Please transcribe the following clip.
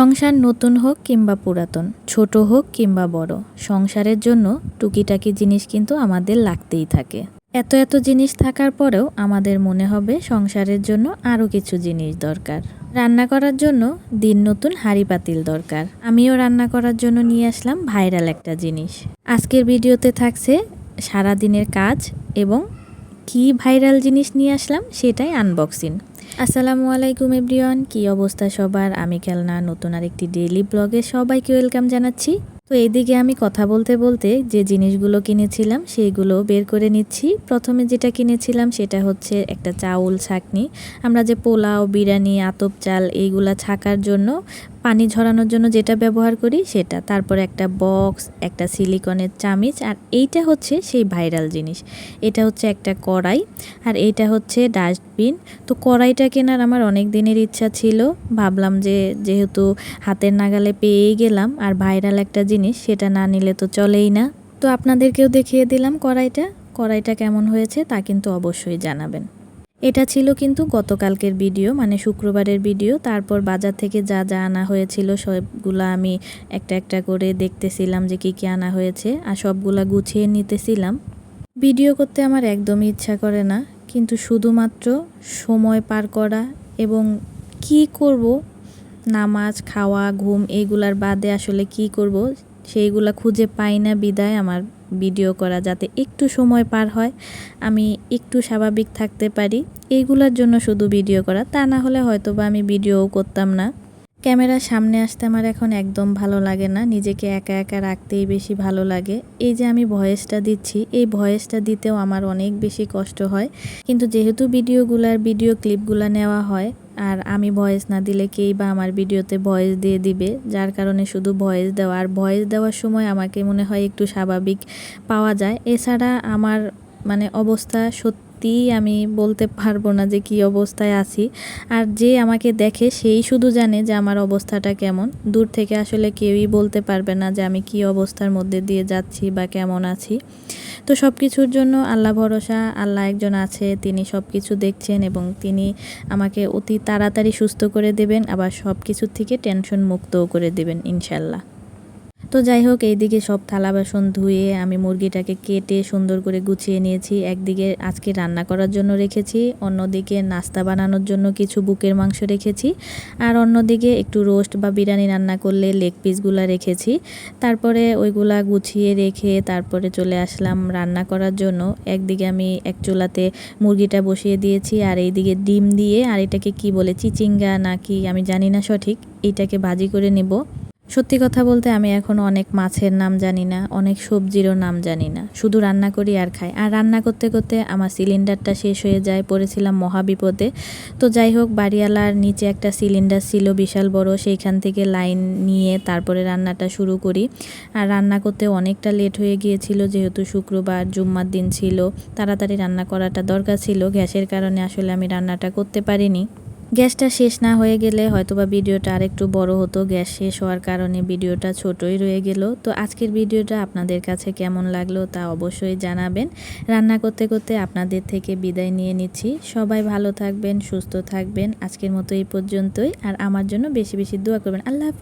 সংসার নতুন হোক কিংবা পুরাতন, ছোট হোক কিংবা বড়, সংসারের জন্য টুকিটাকি জিনিস কিন্তু আমাদের লাগতেই থাকে। এত এত জিনিস থাকার পরেও আমাদের মনে হবে সংসারের জন্য আরও কিছু জিনিস দরকার। রান্না করার জন্য দিন নতুন হাঁড়ি পাতিল দরকার। আমিও রান্না করার জন্য নিয়ে আসলাম ভাইরাল একটা জিনিস। আজকের ভিডিওতে থাকছে সারা দিনের কাজ এবং কি ভাইরাল জিনিস নিয়ে আসলাম সেটাই আনবক্সিং আসসালামু আলাইকুম এভরিওয়ান, কী অবস্থা সবার? আমি খেলনা, নতুন আরেকটি ডেইলি ব্লগে সবাইকে ওয়েলকাম জানাচ্ছি। তো এইদিকে আমি কথা বলতে বলতে যে জিনিসগুলো কিনেছিলাম সেইগুলো বের করে নিচ্ছি। প্রথমে যেটা কিনেছিলাম সেটা হচ্ছে একটা চাউল ছাকনি। আমরা যে পোলাও, বিরিয়ানি, আতপ চাল এইগুলা ছাকার জন্য, পানি ঝরানোর জন্য যেটা ব্যবহার করি সেটা। তারপর একটা বক্স, একটা সিলিকনের চামিচ আর এইটা হচ্ছে সেই ভাইরাল জিনিস। এটা হচ্ছে একটা কড়াই আর এইটা হচ্ছে ডাস্টবিন। তো কড়াইটা কেনার আমার অনেক দিনের ইচ্ছা ছিল। ভাবলাম যে যেহেতু হাতের নাগালে পেয়েই গেলাম আর ভাইরাল একটা জিনিস সেটা না নিলে তো চলেই না। তো আপনাদেরকেও দেখিয়ে দিলাম কড়াইটা। কড়াইটা কেমন হয়েছে তা কিন্তু অবশ্যই জানাবেন। এটা ছিল কিন্তু গতকালকের ভিডিও মানে শুক্রবারের ভিডিও। তারপর বাজার থেকে যা যা আনা হয়েছিল, সবগুলা আমি একটা একটা করে দেখতেছিলাম যে কি কি আনা হয়েছে, আর সবগুলা গুছিয়ে নিতেছিলাম। ভিডিও করতে আমার একদমই ইচ্ছা করে না, কিন্তু শুধুমাত্র সময় পার করা এবং কি করব, নামাজ, খাওয়া, ঘুম এইগুলার বাদে আসলে কি করব সেইগুলা খুঁজে পাই না বিদায় আমার ভিডিও করা, যাতে একটু সময় পার হয়, আমি একটু স্বাভাবিক থাকতে পারি। এইগুলার জন্য শুধু ভিডিও করা, তা না হলে হয়তো বা আমি ভিডিও করতাম না। ক্যামেরার সামনে আসতে আমার এখন একদম ভালো লাগে না, নিজেকে একা একা রাখতেই বেশি ভালো লাগে। এই যে আমি ভয়েসটা দিচ্ছি, এই ভয়েসটা দিতেও আমার অনেক বেশি কষ্ট হয়। কিন্তু যেহেতু ভিডিওগুলার ভিডিও ক্লিপগুলো নেওয়া হয়, আর আমি ভয়েস না দিলে কেই বা আমার ভিডিওতে ভয়েস দিয়ে দিবে? যার কারণে শুধু ভয়েস দেওয়া, আর ভয়েস দেওয়ার সময় আমাকে মনে হয় একটু স্বাভাবিক পাওয়া যায়। এছাড়া আমার মানে অবস্থা সত্যিই আমি বলতে পারব না যে কি অবস্থায় আছি। আর যে আমাকে দেখে সেই শুধু জানে যে আমার অবস্থাটা কেমন। দূর থেকে আসলে কেউই বলতে পারবে না যে আমি কি অবস্থার মধ্যে দিয়ে যাচ্ছি বা কেমন আছি। তো সব কিছুর জন্য আল্লাহ ভরসা, আল্লাহ একজন আছে, তিনি সব কিছু দেখছেন এবং তিনি আমাকে অতি তাড়াতাড়ি সুস্থ করে দেবেন, আবার সব কিছুর থেকে টেনশন মুক্তও করে দেবেন ইনশাল্লাহ তো যাই হোক, এইদিকে সব থালা বাসন ধুয়ে আমি মুরগিটাকে কেটে সুন্দর করে গুছিয়ে নিয়েছি। একদিকে আজকে রান্না করার জন্য রেখেছি, অন্যদিকে নাস্তা বানানোর জন্য কিছু বুকের মাংস রেখেছি, আর অন্যদিকে একটু রোস্ট বা বিরিয়ানি রান্না করলে লেগ পিসগুলা রেখেছি। তারপরে ওইগুলা গুছিয়ে রেখে তারপরে চলে আসলাম রান্না করার জন্য। একদিকে আমি এক চুলাতে মুরগিটা বসিয়ে দিয়েছি, আর এইদিকে ডিম দিয়ে, আর এটাকে কি বলে, চিচিঙ্গা নাকি, আমি জানি না সঠিক, এইটাকে ভাজি করে নেব। সত্যি কথা বলতে আমি এখন অনেক মাছের নাম জানি না, অনেক সবজিরও নাম জানি না। শুধু রান্না করি আর খাই। আর রান্না করতে করতে আমার সিলিন্ডারটা শেষ হয়ে যায়, পড়েছিলাম মহাবিপদে। তো যাই হোক, বাড়িওয়ালার নিচে একটা সিলিন্ডার ছিল বিশাল বড়, সেইখান থেকে লাইন নিয়ে তারপরে রান্নাটা শুরু করি। আর রান্না করতে অনেকটা লেট হয়ে গিয়েছিল, যেহেতু শুক্রবার, জুম্মার দিন ছিল। তাড়াতাড়ি রান্না করাটা দরকার ছিল, গ্যাসের কারণে আসলে আমি রান্নাটা করতে পারিনি। গ্যাসটা শেষ না হয়ে গেলে হয়তোবা ভিডিওটা আরেকটু বড় হতো, গ্যাস শেষ হওয়ার কারণে ভিডিওটা ছোটই রয়ে গেল। তো আজকের ভিডিওটা আপনাদের কাছে কেমন লাগল তা অবশ্যই জানাবেন। রান্না করতে করতে আপনাদের থেকে বিদায় নিয়ে নিচ্ছি। সবাই ভালো থাকবেন, সুস্থ থাকবেন। আজকের মতো এই পর্যন্তই। আর আমার জন্য বেশি বেশি দোয়া করবেন। আল্লাহ হাফেজ।